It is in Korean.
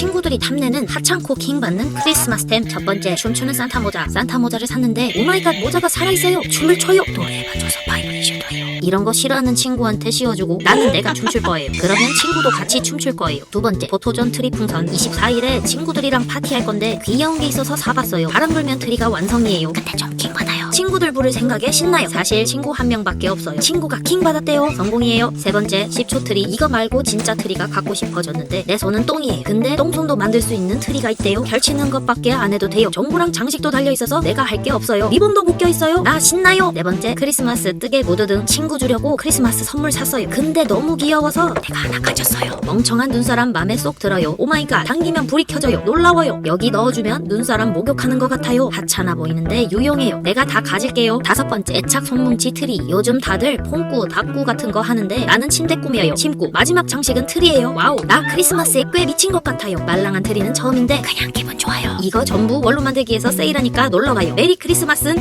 친구들이 탐내는 하찮고 킹받는 크리스마스 템 첫 번째 춤추는 산타 모자. 산타 모자를 샀는데 오마이갓 모자가 살아있어요. 춤을 춰요. 노래에 맞춰서 바이브레이션도 해요. 이런 거 싫어하는 친구한테 씌워주고 나는 내가 춤출 거예요. 그러면 친구도 같이 춤출 거예요. 두 번째 포토존 트리 풍선. 24일에 친구들이랑 파티할 건데 귀여운 게 있어서 사봤어요. 바람 불면 트리가 완성이에요. 근데 좀 친구들 부를 생각에 신나요. 사실 친구 한 명밖에 없어요. 친구가 킹 받았대요. 성공이에요. 세 번째 10초 트리. 이거 말고 진짜 트리가 갖고 싶어졌는데 내 손은 똥이에요. 근데 똥손도 만들 수 있는 트리가 있대요. 펼치는 것밖에 안 해도 돼요. 정부랑 장식도 달려 있어서 내가 할 게 없어요. 리본도 묶여 있어요. 나 신나요. 네 번째 크리스마스 뜨개 구두 등 친구 주려고 크리스마스 선물 샀어요. 근데 너무 귀여워서 내가 하나 가졌어요. 멍청한 눈사람 맘에 쏙 들어요. 오마이갓. 당기면 불이 켜져요. 놀라워요. 여기 넣어주면 눈사람 목욕하는 것 같아요. 하찮아 보이는데 유용해요. 내가 다 가 질게요. 다섯 번째 애착 손뭉치 트리. 요즘 다들 폰꾸 닭구 같은 거 하는데 나는 침대 꾸며요. 침구 마지막 장식은 트리예요. 와우 나 크리스마스에 꽤 미친 것 같아요. 말랑한 트리는 처음인데 그냥 기분 좋아요. 이거 전부 원로 만들기에서 세일하니까 놀러가요. 메리 크리스마스